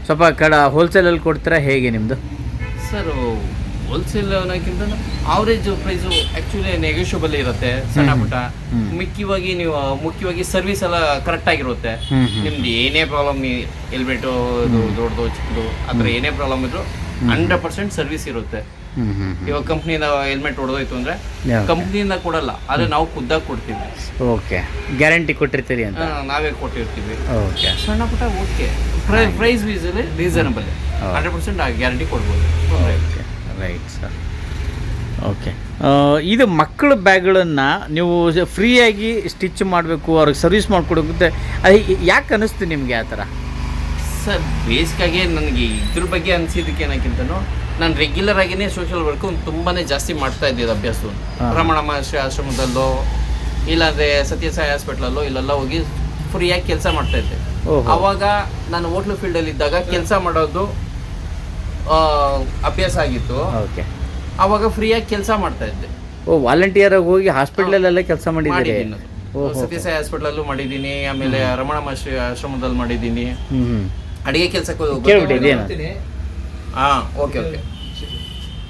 ಸ್ವಲ್ಪ ಕಡ ಹೋಲ್ಸೇಲಲ್ಲಿ ಕೊಡ್ತೀರಾ ಹೇಗೆ ನಿಮ್ಮದು ಸರ್ ಹೋಲ್ಸೇಲ್ ಅನ್ನೋಕ್ಕಿಂತ ಆವ್ರೇಜ್ ಪ್ರೈಸು ಆ್ಯಕ್ಚುಲಿ ನೆಗೋಷಿಯಬಲ್ ಇರುತ್ತೆ ಸಣ್ಣ. ಪುಟ್ಟ. ಮುಖ್ಯವಾಗಿ ನೀವು ಮುಖ್ಯವಾಗಿ ಸರ್ವಿಸ್ ಎಲ್ಲ ಕರೆಕ್ಟ್ ಆಗಿರುತ್ತೆ. ನಿಮ್ದು ಏನೇ ಪ್ರಾಬ್ಲಮ್ ಹೆಲ್ಮೆಟು ಇದು ದೊಡ್ಡದು ಚಿಕ್ಕದು ಆ ಥರ ಏನೇ ಪ್ರಾಬ್ಲಮ್ ಇದ್ರು ಹಂಡ್ರೆಡ್ ಪರ್ಸೆಂಟ್ ಸರ್ವಿಸ್ ಇರುತ್ತೆ. ಇವಾಗ ಕಂಪ್ನಿಯಿಂದ ಹೆಲ್ಮೆಟ್ ಹೊಡೆದೋಯ್ತು ಅಂದ್ರೆ. ಕಂಪ್ನಿಯಿಂದ ಕೊಡಲ್ಲ ಆದ್ರೆ ನಾವು ಖುದ್ದಾಗ ಕೊಡ್ತೀವಿ. ಓಕೆ ಗ್ಯಾರಂಟಿ ಕೊಟ್ಟಿರ್ತೀರಿ ಅಂತ? ನಾವೇ ಕೊಟ್ಟಿರ್ತೀವಿ. ಓಕೆ ಸಣ್ಣ ಪುಟ್ಟ ಓಕೆ ಪ್ರೈಸ್ ವೀಸಲ್ಲಿ ರೀಸನಬಲ್ ಹಂಡ್ರೆಡ್ ಪರ್ಸೆಂಟ್ ಗ್ಯಾರಂಟಿ ಕೊಡ್ಬೋದು. ರೈಟ್ ಸರ್ ಓಕೆ ಇದು ಮಕ್ಕಳ ಬ್ಯಾಗ್ಗಳನ್ನು ನೀವು ಫ್ರೀಯಾಗಿ ಸ್ಟಿಚ್ ಮಾಡಬೇಕು ಅವ್ರಿಗೆ ಸರ್ವಿಸ್ ಮಾಡಿಕೊಡೋಕ್ಕೆ ಅದು ಯಾಕೆ ಅನ್ನಿಸ್ತು ನಿಮಗೆ ಆ ಥರ? ಸರ್ ಬೇಸಿಕಾಗಿ ನನಗೆ ಇದ್ರ ಬಗ್ಗೆ ಅನಿಸಿದ್ದಕ್ಕೆ ಏನಕ್ಕಿಂತ ನಾನು ರೆಗ್ಯುಲರ್ ಆಗಿನೇ ಸೋಷಿಯಲ್ ವರ್ಕ್ ತುಂಬಾ ಜಾಸ್ತಿ ಮಾಡ್ತಾ ಇದ್ದಿದ್ದು ಅಭ್ಯಾಸವನ್ನು ಹಾ. ರಮಣ ಮಹರ್ಷಿ ಆಶ್ರಮದಲ್ಲೋ ಇಲ್ಲಾಂದರೆ ಸತ್ಯಸಾಯಿ ಹಾಸ್ಪಿಟ್ಲಲ್ಲೋ ಇಲ್ಲೆಲ್ಲ ಹೋಗಿ ಫ್ರೀಯಾಗಿ ಕೆಲಸ ಮಾಡ್ತಾ ಇದ್ದೆ. ಅವಾಗ ನಾನು ಹೋಟ್ಲು ಫೀಲ್ಡಲ್ಲಿ ಇದ್ದಾಗ ಕೆಲಸ ಮಾಡೋದು ಅಭ್ಯಾಸ ಆಗಿತ್ತು. ಓಕೆ. ಅವಾಗ ಫ್ರೀಯಾಗಿ ಕೆಲಸ ಮಾಡ್ತಾ ಇದ್ದೆ. ಓ ವಾಲಂಟಿಯರ್ ಆಗಿ ಹೋಗಿ ಹಾಸ್ಪಿಟ್ಲಲ್ಲೆಲ್ಲ ಕೆಲಸ ಮಾಡಿದ್ದೀರಿ? ಮಾಡಿದ್ದೀನಿ. ಸತ್ಯಸಾಯಿ ಹಾಸ್ಪಿಟ್ಲಲ್ಲೂ ಮಾಡಿದ್ದೀನಿ ಆಮೇಲೆ ರಮಣ ಮಹರ್ಷಿ ಆಶ್ರಮದಲ್ಲಿ ಮಾಡಿದ್ದೀನಿ. ಹ್ಞೂ ಅಡಿಗೆ ಕೆಲಸಕ್ಕೆ ಕೇಳ್ಬಿಡಿ ಇದೇನು ಹಾ ಓಕೆ ಓಕೆ.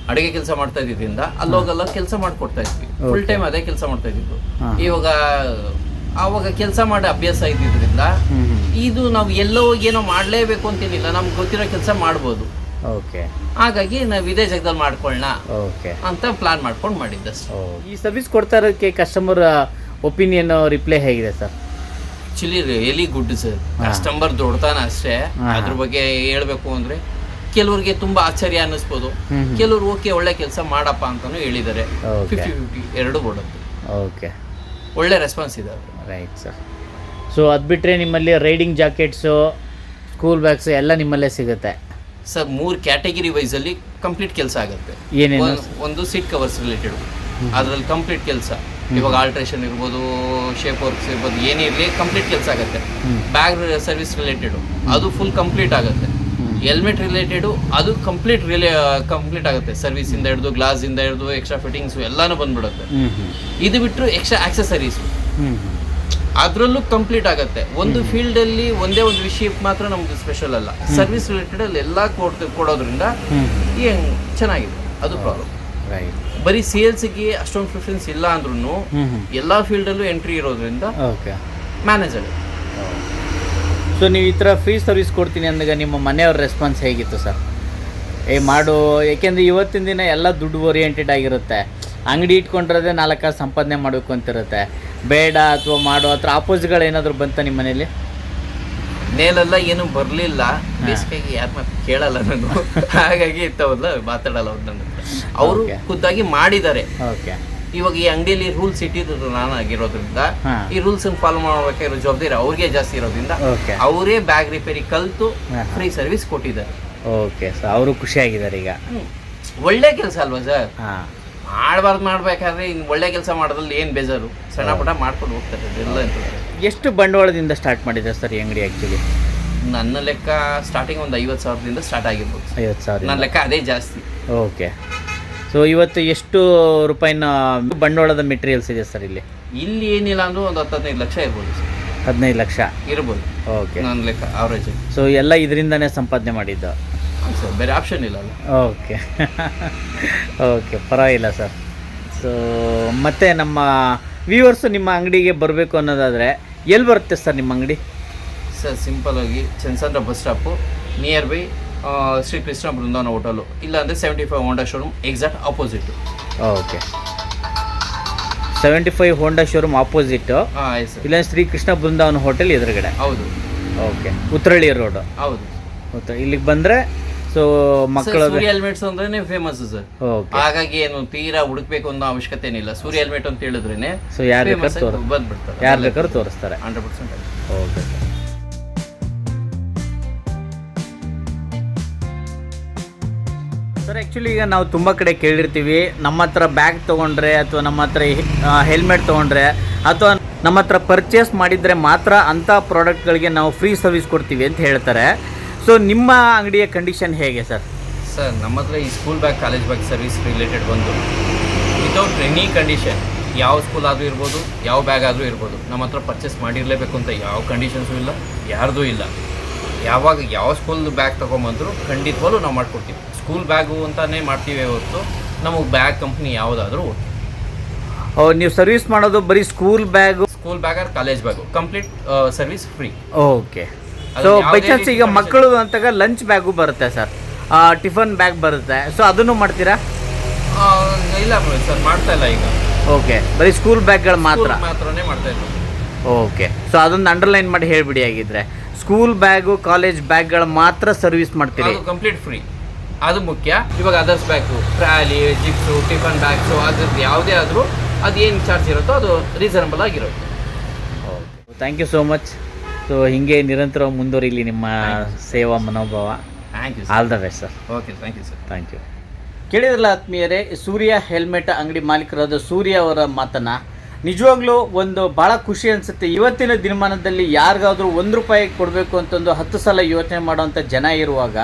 ಅಡಿಗೆ ಕೆಲಸ ಮಾಡ್ತಾ ಇದ್ದಿದ್ದರಿಂದ ಅಲ್ಲೋಗಲ್ಲ ಕೆಲಸ ಮಾಡ್ಕೊಡ್ತಾ ಇದ್ವಿ. ಫುಲ್ ಟೈಮ್ ಅದೇ ಕೆಲಸ ಮಾಡ್ತಾ ಇದ್ದಿದ್ದು. ಹಾ. ಇವಾಗ ಆವಾಗ ಕೆಲಸ ಮಾಡಿ ಅಭ್ಯಾಸ ಇದ್ದಿದ್ರಿಂದ ಹ್ಞೂ ಇದು ನಾವು ಎಲ್ಲೋ ಹೋಗಿ ಏನೋ ಮಾಡಲೇಬೇಕು ಅಂತೇನಿಲ್ಲ ನಮ್ಗೆ ಗೊತ್ತಿರೋ ಕೆಲಸ ಮಾಡ್ಬೋದು. ಓಕೆ ಹಾಗಾಗಿ ನಾವು ಇದೇ ಜಾಗದಲ್ಲಿ ಮಾಡ್ಕೊಳ್ಳೋಣ ಓಕೆ ಅಂತ ಪ್ಲಾನ್ ಮಾಡ್ಕೊಂಡು ಮಾಡಿದ್ದಷ್ಟು. ಈ ಸರ್ವಿಸ್ ಕೊಡ್ತಾ ಇರೋಕ್ಕೆ ಕಸ್ಟಮರ್ ಒಪಿನಿಯನ್ ರಿಪ್ಲೈ ಹೇಗಿದೆ sir actually really good sir customer ದೊಡ್ತಾನ ಅಷ್ಟೇ. ಅದ್ರ ಬಗ್ಗೆ ಹೇಳ್ಬೇಕು ಅಂದ್ರೆ ಕೆಲವ್ರಿಗೆ ತುಂಬಾ ಆಶ್ಚರ್ಯ ಅನ್ನಿಸ್ಬೋದು. ಕೆಲವ್ರು ಓಕೆ ಒಳ್ಳೆ ಕೆಲಸ ಮಾಡಪ್ಪ ಅಂತಾನು ಹೇಳಿದ್ದಾರೆ. ಫಿಫ್ಟಿ ಫಿಫ್ಟಿ ಎರಡು ಕೊಡುತ್ತೆ ಓಕೆ ಒಳ್ಳೆ ರೆಸ್ಪಾನ್ಸ್ ಇದೆ. ರೈಟ್ ಸರ್ ಸೊ ಅದು ಬಿಟ್ಟರೆ ನಿಮ್ಮಲ್ಲಿ ರೈಡಿಂಗ್ ಜಾಕೆಟ್ಸು ಸ್ಕೂಲ್ ಬ್ಯಾಗ್ಸು ಎಲ್ಲ ನಿಮ್ಮಲ್ಲೇ ಸಿಗುತ್ತೆ. ಸರ್ ಮೂರು ಕ್ಯಾಟಗಿರಿ ವೈಸಲ್ಲಿ ಕಂಪ್ಲೀಟ್ ಕೆಲಸ ಆಗುತ್ತೆ. ಏನೇನು? ಒಂದು ಸೀಟ್ ಕವರ್ಸ್ ರಿಲೇಟೆಡ್ ಅದರಲ್ಲಿ ಕಂಪ್ಲೀಟ್ ಕೆಲಸ. ಇವಾಗ ಆಲ್ಟ್ರೇಷನ್ ಇರ್ಬೋದು ಶೇಪ್ ವರ್ಕ್ಸ್ ಇರ್ಬೋದು ಏನೇ ಇರಲಿ ಕಂಪ್ಲೀಟ್ ಕೆಲಸ ಆಗುತ್ತೆ. ಬ್ಯಾಗ್ ಸರ್ವಿಸ್ ರಿಲೇಟೆಡ್ ಅದು ಫುಲ್ ಕಂಪ್ಲೀಟ್ ಆಗುತ್ತೆ. ಹೆಲ್ಮೆಟ್ ರಿಲೇಟೆಡು ಅದು ಕಂಪ್ಲೀಟ್ ರಿಲೇ ಕಂಪ್ಲೀಟ್ ಆಗುತ್ತೆ. ಸರ್ವಿಸಿಂದ ಹಿಡಿದು ಗ್ಲಾಸಿಂದ ಹಿಡಿದು ಎಕ್ಸ್ಟ್ರಾ ಫಿಟ್ಟಿಂಗ್ಸು ಎಲ್ಲಾನು ಬಂದ್ಬಿಡುತ್ತೆ. ಇದು ಬಿಟ್ಟರು ಎಕ್ಸ್ಟ್ರಾ ಆಕ್ಸೆಸರೀಸು ಅದರಲ್ಲೂ ಕಂಪ್ಲೀಟ್ ಆಗುತ್ತೆ. ಒಂದು ಫೀಲ್ಡ್ ಅಲ್ಲಿ ಒಂದೇ ಒಂದು ವಿಷಯಕ್ಕೆ ಮಾತ್ರ ನಮ್ಗೆ ಸ್ಪೆಷಲ್ ಅಲ್ಲ. ಸರ್ವಿಸ್ ರಿಲೇಟೆಡ್ ಅಲ್ಲಿ ಎಲ್ಲ ಕೊಡ್ ಕೊಡೋದ್ರಿಂದ ಏನ್ ಚೆನ್ನಾಗಿದೆ? ಅದು ಪ್ರಾಬ್ಲಮ್ ಬರೀ ಸೇಲ್ಸ್ಗೆ ಅಷ್ಟೊಂದು ಪ್ರಿಫರೆನ್ಸ್ ಇಲ್ಲ ಅಂದ್ರೂ ಎಲ್ಲಾ ಫೀಲ್ಡ್ ಅಲ್ಲೂ ಎಂಟ್ರಿ ಇರೋದ್ರಿಂದ ಓಕೆ ಮ್ಯಾನೇಜ್ ಆಗುತ್ತೆ ಸೊ ನೀವು ಈ ಥರ ಫ್ರೀ ಸರ್ವಿಸ್ ಕೊಡ್ತೀನಿ ಅಂದಾಗ ನಿಮ್ಮ ಮನೆಯವ್ರ ರೆಸ್ಪಾನ್ಸ್ ಹೇಗಿತ್ತು ಸರ್? ಏ ಮಾಡು. ಏಕೆಂದರೆ ಇವತ್ತಿನ ದಿನ ಎಲ್ಲ ದುಡ್ಡು ಓರಿಯೆಂಟೆಡ್ ಆಗಿರುತ್ತೆ. ಅಂಗಡಿ ಇಟ್ಕೊಂಡಿರೋದೇ ನಾಲ್ಕು ಸಂಪಾದನೆ ಮಾಡಬೇಕು ಅಂತಿರುತ್ತೆ. ಬೇಡ ಅಥವಾ ಮಾಡೋ ಹತ್ರ ಆಪೋಸಿಟ್ಗಳು ಏನಾದರೂ ಬಂತ ನಿಮ್ಮ ಮನೇಲಿ? ಮೇಲೆಲ್ಲ ಏನು ಬರಲಿಲ್ಲ. ಬೇಸಿಗೆಗೆ ಯಾರ ಮಾತು ಕೇಳಲ್ಲ ನಾನು. ಹಾಗಾಗಿ ಇತ್ತವಲ್ಲ ಮಾತಾಡಲ್ಲ ಅವ್ರು ನನ್ನ ಅವರು. ಖುದ್ದಾಗಿ ಮಾಡಿದ್ದಾರೆ. ಓಕೆ ಇವಾಗ ಈ ಅಂಗಡಿಯಲ್ಲಿ ರೂಲ್ಸ್ ಇಟ್ಟಿದ್ರು ನಾನು ಆಗಿರೋದ್ರಿಂದ ಈ ರೂಲ್ಸ್ ಫಾಲೋ ಮಾಡಬೇಕಾಗಿರೋ ಜವಾಬ್ದಾರಿ ಅವ್ರಿಗೆ ಜಾಸ್ತಿ ಇರೋದ್ರಿಂದ ಅವರೇ ಬ್ಯಾಗ್ ರಿಪೇರಿ ಕಲ್ತು ಫ್ರೀ ಸರ್ವಿಸ್ ಕೊಟ್ಟಿದ್ದಾರೆ. ಓಕೆ ಸೊ ಅವರು ಖುಷಿಯಾಗಿದ್ದಾರೆ ಈಗ. ಒಳ್ಳೆ ಕೆಲಸ ಅಲ್ವಾ ಸರ್? ಹಾಂ. ಮಾಡಬಾರ್ದು ಮಾಡ್ಬೇಕಾದ್ರೆ ಇನ್ನು ಒಳ್ಳೆ ಕೆಲಸ ಮಾಡೋದ್ರಲ್ಲಿ ಏನು ಬೇಜಾರು? ಸಣ್ಣ ಪುಟ ಮಾಡ್ಕೊಂಡು ಹೋಗ್ತಾರೆ ಎಲ್ಲ. ಎಷ್ಟು ಬಂಡವಾಳದಿಂದ ಸ್ಟಾರ್ಟ್ ಮಾಡಿದ್ರೆ ಸರ್ ಈ ಅಂಗಡಿ ಆ್ಯಕ್ಚುಲಿ ನನ್ನ ಲೆಕ್ಕ ಸ್ಟಾರ್ಟಿಂಗ್ ಒಂದು ಐವತ್ತು ಸಾವಿರದಿಂದ ಸ್ಟಾರ್ಟ್ ಆಗಿರ್ಬೋದು. ಐವತ್ತು ಸಾವಿರ ನನ್ನ ಲೆಕ್ಕ ಅದೇ ಜಾಸ್ತಿ. ಓಕೆ ಸೊ ಇವತ್ತು ಎಷ್ಟು ರೂಪಾಯಿನ ಬಂಡವಾಳದ ಮೆಟೀರಿಯಲ್ಸ್ ಇದೆ ಸರ್ ಇಲ್ಲಿ? ಇಲ್ಲಿ ಏನಿಲ್ಲ ಅಂದ್ರೆ ಒಂದು ಹತ್ತು ಹದಿನೈದು ಲಕ್ಷ ಇರ್ಬೋದು ಸರ್. ಹದಿನೈದು ಲಕ್ಷ? ಇರ್ಬೋದು. ಓಕೆ ನನ್ನ ಲೆಕ್ಕ ಅವರೇಜ್ ಸೊ ಎಲ್ಲ ಇದರಿಂದನೇ ಸಂಪಾದನೆ ಮಾಡಿದ್ದು? ಸರ್ ಬೇರೆ ಆಪ್ಷನ್ ಇಲ್ಲ ಅಲ್ಲ. ಓಕೆ ಓಕೆ ಪರವಾಗಿಲ್ಲ ಸರ್ ಸೊ ಮತ್ತು ನಮ್ಮ ವ್ಯೂವರ್ಸು ನಿಮ್ಮ ಅಂಗಡಿಗೆ ಬರಬೇಕು ಅನ್ನೋದಾದರೆ ಎಲ್ಲಿ ಬರುತ್ತೆ ಸರ್ ನಿಮ್ಮ ಅಂಗಡಿ? ಸರ್ ಸಿಂಪಲ್ ಆಗಿ Chandsandra bus stop near by Shri Krishna Brindavan hotel ಇಲ್ಲಾಂದರೆ seventy five Honda showroom exact opposite okay seventy five Honda showroom opposite ಹಾಂ ಸರ್ ಇಲ್ಲ ಶ್ರೀ ಕೃಷ್ಣ ಬೃಂದಾವನ ಹೋಟೆಲ್ ಎದುರುಗಡೆ. ಹೌದು. ಓಕೆ ಉತ್ರಳ್ಳಿ ರೋಡು ಹೌದು. ಓಕೆ ಇಲ್ಲಿಗೆ ಬಂದರೆ ಸೊ ಮಕ್ಕಳ ಸೂರ್ಯ ಹೆಲ್ಮೆಟ್ಸ್ ಅಂದ್ರೆ ಫೇಮಸ್ ಸರ್ ಹಾಗಾಗಿ ಏನು ತೀರಾ ಹುಡುಕ್ಬೇಕು ಅನ್ನೋ ಅವಶ್ಯಕತೆ ಏನಿಲ್ಲ. ಸೂರ್ಯ ಹೆಲ್ಮೆಟ್ ಅಂತ ಹೇಳಿದ್ರೇನೆ ಸೊ ಯಾರು ಬೇಕಾದ್ರೂ ಬಂದ್ಬಿಡ್ತಾರೆ. ಯಾರು ಬೇಕಾದ್ರೂ ತೋರಿಸ್ತಾರೆ. Hundred percent okay sir sir actually ಈಗ ನಾವು ತುಂಬ ಕಡೆ ಕೇಳಿರ್ತೀವಿ. ನಮ್ಮ ಹತ್ರ ಬ್ಯಾಗ್ ತೊಗೊಂಡ್ರೆ ಅಥವಾ ನಮ್ಮ ಹತ್ರ ಹೆಲ್ಮೆಟ್ ತೊಗೊಂಡ್ರೆ ಅಥವಾ ನಮ್ಮ ಹತ್ರ ಪರ್ಚೇಸ್ ಮಾಡಿದರೆ ಮಾತ್ರ ಅಂಥ ಪ್ರಾಡಕ್ಟ್ಗಳಿಗೆ ನಾವು ಫ್ರೀ ಸರ್ವಿಸ್ ಕೊಡ್ತೀವಿ ಅಂತ ಹೇಳ್ತಾರೆ. ಸೊ ನಿಮ್ಮ ಅಂಗಡಿಯ ಕಂಡೀಷನ್ ಹೇಗೆ ಸರ್ ಸರ್ ನಮ್ಮ ಹತ್ರ ಈ school bag college bag service related ಬಂದು ವಿತೌಟ್ ಎನಿ ಕಂಡೀಷನ್ ಯಾವ ಸ್ಕೂಲ್ ಆದರೂ ಇರ್ಬೋದು ಯಾವ ಬ್ಯಾಗ್ ಆದರೂ ಇರ್ಬೋದು ನಮ್ಮ ಹತ್ರ ಪರ್ಚೇಸ್ ಮಾಡಿರಲೇಬೇಕು ಅಂತ ಯಾವ ಕಂಡೀಷನ್ಸು ಇಲ್ಲ ಯಾರ್ದೂ ಇಲ್ಲ. ಯಾವಾಗ ಯಾವ ಸ್ಕೂಲ್ ಬ್ಯಾಗ್ ತೊಗೊಂಬಂದ್ರು ಖಂಡಿತವಾಗ್ಲೂ ನಾವು ಮಾಡ್ಕೊಡ್ತೀವಿ. ಸ್ಕೂಲ್ ಬ್ಯಾಗು ಅಂತಲೇ ಮಾಡ್ತೀವಿ ಹೊರತು ನಮಗೆ ಬ್ಯಾಗ್ ಕಂಪ್ನಿ ಯಾವುದಾದ್ರೂ ನೀವು ಸರ್ವಿಸ್ ಮಾಡೋದು ಬರೀ school bag school bag or college bag complete service free okay. So by chance ಈಗ ಮಕ್ಕಳು ಅಂತಾಗ ಲಂಚ್ ಬ್ಯಾಗು ಬರುತ್ತೆ ಸರ್ ಟಿಫನ್ ಬ್ಯಾಗ್ ಬರುತ್ತೆ. ಸೊ ಅದನ್ನು ಮಾಡ್ತೀರಾ? ಇಲ್ಲ ಸರ್ ಮಾಡ್ತಾ ಇಲ್ಲ ಈಗ. ಓಕೆ ಬರೀ ಸ್ಕೂಲ್ ಬ್ಯಾಗ್ಗಳು ಮಾತ್ರ? ಮಾತ್ರನೇ ಮಾಡ್ತಾ ಓಕೆ ಸೊ ಅದೊಂದು ಅಂಡರ್ಲೈನ್ ಮಾಡಿ ಹೇಳ್ಬಿಡಿ ಆಗಿದ್ರೆ ಸ್ಕೂಲ್ ಬ್ಯಾಗು ಕಾಲೇಜ್ ಬ್ಯಾಗ್ಗಳು ಮಾತ್ರ ಸರ್ವಿಸ್ ಮಾಡ್ತೀರಿ? ಅದು ಕಂಪ್ಲೀಟ್ ಫ್ರೀ ಅದು ಮುಖ್ಯ. ಇವಾಗ others bag trolley zips tiffin bags ಅದ್ರದ್ದು ಯಾವುದೇ ಆದರೂ ಅದು ಏನು ಚಾರ್ಜ್ ಇರುತ್ತೋ ಅದು ರೀಸನಬಲ್ ಆಗಿರುತ್ತೆ. Thank you so much so ಹಿಂಗೆ ನಿರಂತರ ಮುಂದುವರಿಲಿ ನಿಮ್ಮ ಸೇವಾ ಮನೋಭಾವ. Thank you all the best sir okay thank you sir thank you ಕೇಳಿದ್ರಲ್ಲ ಆತ್ಮೀಯರೇ ಸೂರ್ಯ ಹೆಲ್ಮೆಟ್ ಅಂಗಡಿ ಮಾಲೀಕರಾದ ಸೂರ್ಯ ಅವರ ಮಾತನ್ನ. ನಿಜವಾಗ್ಲೂ ಒಂದು ಭಾಳ ಖುಷಿ ಅನಿಸುತ್ತೆ. ಇವತ್ತಿನ ದಿನಮಾನದಲ್ಲಿ ಯಾರಿಗಾದರೂ ಒಂದು ರೂಪಾಯಿ ಕೊಡಬೇಕು ಅಂತಂದು ಹತ್ತು ಸಲ ಯೋಚನೆ ಮಾಡೋವಂಥ ಜನ ಇರುವಾಗ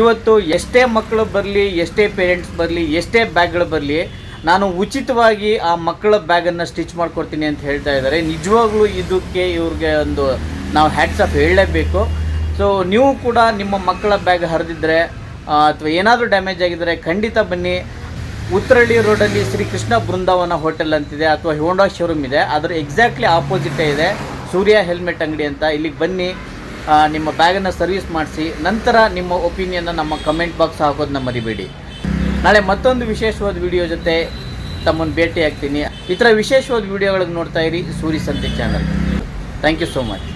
ಇವತ್ತು ಎಷ್ಟೇ ಮಕ್ಕಳು ಬರಲಿ ಎಷ್ಟೇ ಪೇರೆಂಟ್ಸ್ ಬರಲಿ ಎಷ್ಟೇ ಬ್ಯಾಗ್ಗಳು ಬರಲಿ ನಾನು ಉಚಿತವಾಗಿ ಆ ಮಕ್ಕಳ ಬ್ಯಾಗನ್ನು ಸ್ಟಿಚ್ ಮಾಡಿಕೊಡ್ತೀನಿ ಅಂತ ಹೇಳ್ತಾ ಇದ್ದಾರೆ. ನಿಜವಾಗ್ಲೂ ಇದಕ್ಕೆ ಇವ್ರಿಗೆ ಒಂದು ನಾವು ಹ್ಯಾಟ್ಸ್ ಆಫ್ ಹೇಳಲೇಬೇಕು. ಸೊ ನೀವು ಕೂಡ ನಿಮ್ಮ ಮಕ್ಕಳ ಬ್ಯಾಗ್ ಹರಿದಿದ್ರೆ ಅಥವಾ ಏನಾದರೂ ಡ್ಯಾಮೇಜ್ ಆಗಿದ್ದರೆ ಖಂಡಿತ ಬನ್ನಿ. ಉತ್ತರಳ್ಳಿ ರೋಡಲ್ಲಿ ಶ್ರೀ ಕೃಷ್ಣ ಬೃಂದಾವನ ಹೋಟೆಲ್ ಅಂತಿದೆ, ಅಥವಾ ಹೋಂಡಾ ಶೋರೂಮ್ ಇದೆ. ಅದರ ಎಕ್ಸಾಕ್ಟ್ಲಿ ಆಪೋಸಿಟೇ ಇದೆ. ಸೂರ್ಯ ಹೆಲ್ಮೆಟ್ ಅಂಗಡಿ ಅಂತ. ಇಲ್ಲಿಗೆ ಬನ್ನಿ. ನಿಮ್ಮ ಬ್ಯಾಗನ್ನು ಸರ್ವಿಸ್ ಮಾಡಿಸಿ. ನಂತರ ನಿಮ್ಮ ಒಪಿನಿಯನ್ನ ನಮ್ಮ ಕಮೆಂಟ್ ಬಾಕ್ಸ್ ಹಾಕೋದನ್ನ ಮರಿಬೇಡಿ. ನಾಳೆ ಮತ್ತೊಂದು ವಿಶೇಷವಾದ ವಿಡಿಯೋ ಜೊತೆ ತಮ್ಮನ್ನು ಭೇಟಿ ಆಗ್ತೀನಿ ಈ ಥರ ವಿಶೇಷವಾದ ವಿಡಿಯೋಗಳನ್ನು ನೋಡ್ತಾ ಇರಿ. Suri Santhe channel thank you so much